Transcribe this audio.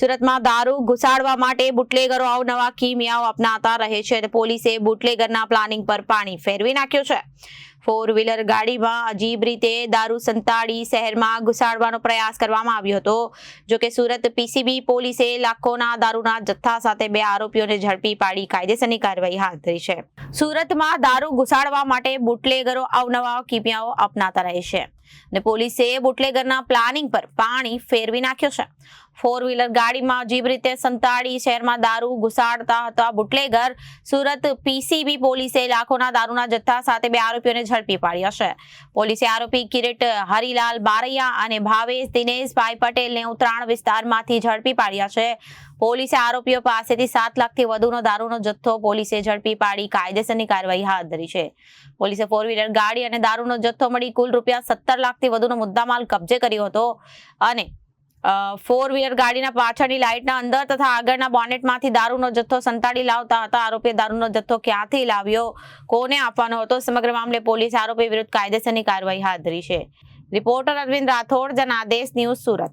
સુરતમાં દારૂ ઘુસાડવા માટે બુટલેગરો અવનવા કિમિયાઓ અપનાતા રહે છે. અને પોલીસે બુટલેગરના પ્લાનિંગ પર પાણી ફેરવી નાખ્યું છે. ફોર વ્હીલર ગાડીમાં અજીબ રીતે દારૂ સંતાડી શહેરમાં ઘુસાડવાનો પ્રયાસ કરવામાં આવ્યો હતો. જો કે સુરત પીસીબી પોલીસે લાખોના દારૂના જથ્થા સાથે બે આરોપીઓને ઝડપી પાડી કાયદેસરની કાર્યવાહી હાથ ધરી છે. સુરતમાં દારૂ ઘુસાડવા માટે બુટલેગરો અવનવા કિમિયાઓ અપનાતા રહે છે. અને પોલીસે બુટલેગરના પ્લાનિંગ પર પાણી ફેરવી નાખ્યો છે. ફોર વ્હીલર ગાડીમાં અજીબ રીતે સંતાડી શહેરમાં દારૂ ઘુસાડતા હતા. બુટલેગર, સુરત પીસીબી પોલીસે લાખોના દારૂના જથ્થા સાથે બે આરોપીઓને ઝડપી પાડ્યા છે. પોલીસે આરોપી કિરીટ હરિલાલ બારૈયા અને ભાવેશ દિનેશભાઈ પટેલને ઉત્તરાયણ વિસ્તારમાંથી ઝડપી પાડ્યા છે. પોલીસે આરોપીઓ પાસેથી સાત લાખથી વધુનો દારૂનો જથ્થો પોલીસે ઝડપી પાડી કાયદેસરની કાર્યવાહી હાથ ધરી છે. પોલીસે ફોર વ્હીલર ગાડી અને દારૂનો જથ્થો મળી કુલ રૂપિયા સત્તર લાખથી વધુનો મુદ્દામાલ કબજે કર્યો હતો. અને ફોર વ્હીલર ગાડીના પાછળની લાઇટના અંદર તથા આગળના બોનેટમાંથી દારૂનો જથ્થો સંતાડી લાવતા હતા. આરોપીએ દારૂનો જથ્થો ક્યાંથી લાવ્યો? કોને આપવાનો હતો? સમગ્ર મામલે પોલીસ આરોપી વિરુદ્ધ કાયદેસરની કાર્યવાહી હાથ ધરી છે. Reporter Arvind Rathod, Janadesh news Surat.